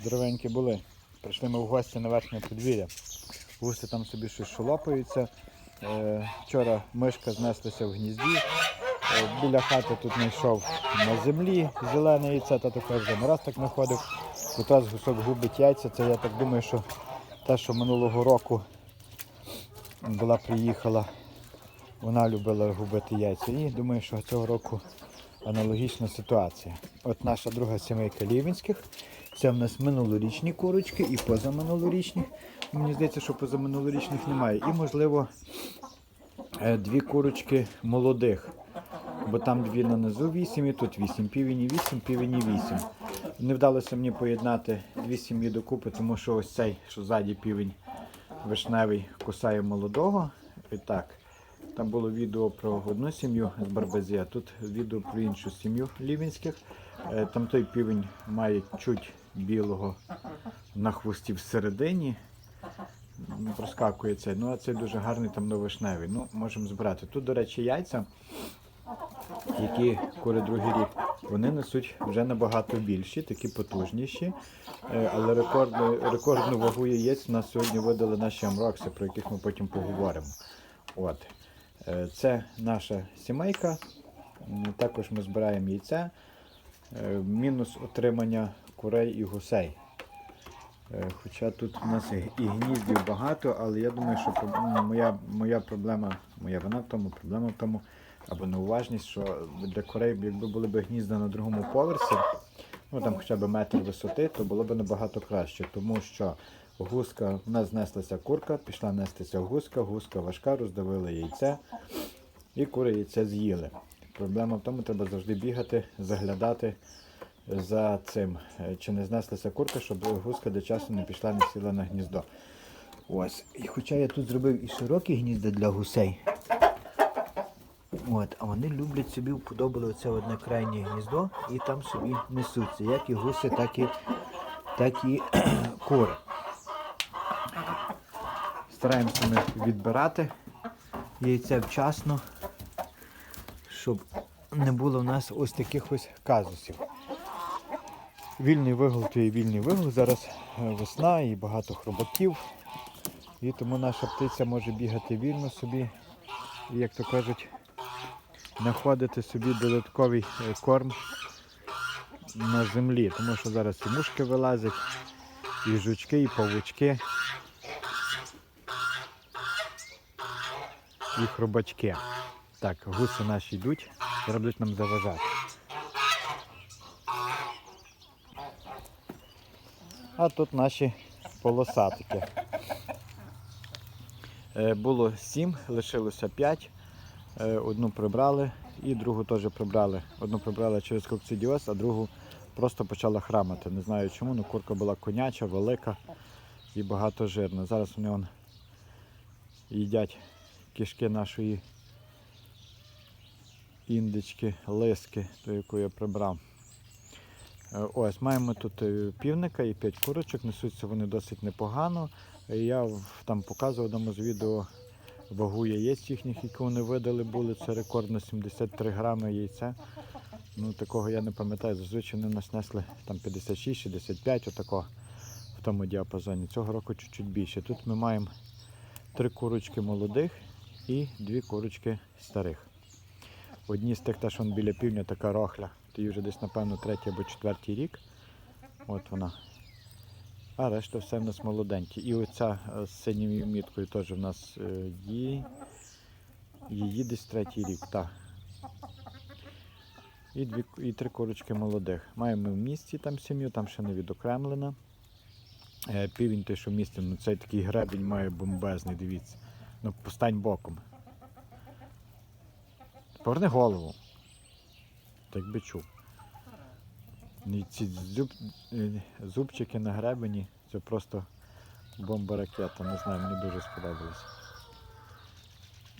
здоровенькі були. Прийшли ми в гості на верхнє подвір'я. Гуси там собі щось шолопаються. Е, вчора мишка знеслася в гнізді. Е, біля хати тут знайшов на землі зелене яйце, та таке вже не раз так знаходив. Якраз гусок губить яйця. Це я так думаю, що те, що минулого року була приїхала, вона любила губити яйця. І думаю, що цього року аналогічна ситуація. От наша друга сімейка Лівінських. Це в нас минулорічні курочки і позаминулорічні. Мені здається, що позаминулорічних немає. І, можливо, е, дві курочки молодих. Бо там дві на низу 8 і тут 8. Півені 8, півені 8. Не вдалося мені поєднати дві сім'ї докупи, тому що ось цей, що ззаді півень вишневий, кусає молодого. І так, там було відео про одну сім'ю з Барбазі, а тут відео про іншу сім'ю лівінських. Е, Там той півень має чуть білого на хвості всередині. М, Проскакує цей. Ну, а цей дуже гарний там вишневий. Ну, можемо збирати. Тут, до речі, яйця, які кури другий рік, вони несуть вже набагато більші, такі потужніші. Е, Але рекордну, рекордну вагу яєць у нас сьогодні видали наші амрокси, про яких ми потім поговоримо. От. Е, Це наша сімейка. Також ми збираємо яйця. Е, Мінус отримання курей і гусей. Е, Хоча тут у нас і- гніздів багато, але я думаю, що ну, моя, моя проблема, моя вина в тому, проблема в тому, або неуважність, що для курей, якби були б гнізда на другому поверсі, ну там хоча б метр висоти, то було б набагато краще, тому що гуска, в нас знеслася курка, пішла нестися гуска, гуска важка, роздавила яйце, і кури яйце з'їли. Проблема в тому, треба завжди бігати, заглядати за цим, е, чи не знеслася курка, щоб гуска до часу не пішла, не сіла на гніздо. Ось. І хоча я тут зробив і широкі гнізда для гусей. От, а вони люблять собі вподобали оце одне крайнє гніздо і там собі несуться. Як і гуси, так і, так і кури. Стараємося ми відбирати яйця вчасно, щоб не було в нас ось таких ось казусів. Вільний вигул то є вільний вигул. Зараз е, весна і багато хробаків. І тому наша птиця може бігати вільно собі, і, як то кажуть, знаходити собі додатковий е, корм на землі. Тому що зараз і мушки вилазять, і жучки, і павучки, і хробачки. Так, гуси наші йдуть, будуть нам заважати. А тут наші полосатики. Е, Було сім, лишилося п'ять. Е, Одну прибрали і другу теж прибрали. Одну прибрали через кокцидіоз, а другу просто почала храмати. Не знаю чому, але курка була коняча, велика і багатожирна. Зараз вони вон, їдять кишки нашої індички, лиски, ту, яку я прибрав. Е, Ось, маємо тут е, півника і 5 курочок, несуться вони досить непогано. Я там показував одному з відео вагу яєць їхніх, які вони видали були. Це рекордно 73 грами яйця. Ну, такого я не пам'ятаю. Зазвичай вони нас несли там 56-65, отако в тому діапазоні. Цього року чуть-чуть більше. Тут ми маємо три курочки молодих і дві курочки старих. Одні з тих, що вон біля півдня, така рохля. То вже десь, напевно, третій або четвертий рік. От вона. А решта все в нас молоденькі. І оця е, з синьою міткою теж в нас е, її, її десь третій рік. так. І, дві, і три курочки молодих. Маємо в місті там сім'ю, там ще не відокремлена. Е, Півень той, що в місті, ну цей такий гребінь має бомбезний, дивіться. Ну, постань боком. Поверни голову. Так би чув. І ці зуб, е, зубчики на гребені це просто бомба ракета. Не знаю, мені дуже сподобалось.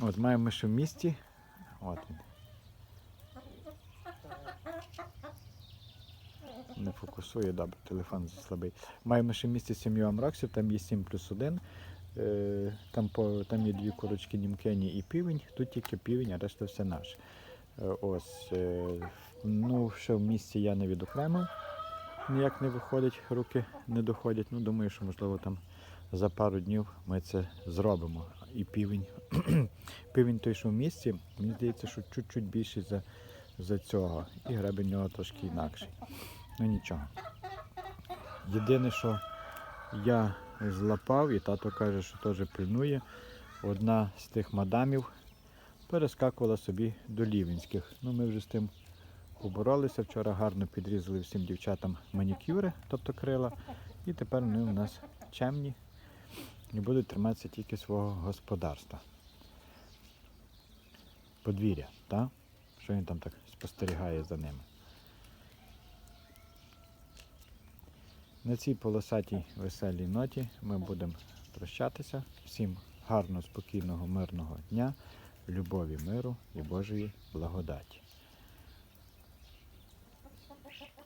От маємо ще в місті. От він. Не фокусує, добре, телефон слабий. Маємо ще в місті сім'ю амроксів, там є 7 плюс 1. Е, Там, по, там є дві курочки Німкені і півень, тут тільки півень, а решта все наше. Е, Ось, е, ну, ще в місті я не відокремив. ніяк не виходить, руки не доходять. Ну, думаю, що можливо там за пару днів ми це зробимо. І півень, півень той, що в місті, мені здається, що чуть-чуть більший за, за цього. І гребень нього трошки інакший. Ну нічого. Єдине, що я злапав, і тато каже, що теж пильнує. Одна з тих мадамів перескакувала собі до лівенських. Ну, ми вже з тим поборолися. Вчора гарно підрізали всім дівчатам манікюри, тобто крила. І тепер вони у нас чемні і будуть триматися тільки свого господарства. Подвір'я? Що він там так спостерігає за ними. На цій полосатій веселій ноті ми будемо прощатися. Всім гарного, спокійного, мирного дня, любові, миру і Божої благодаті.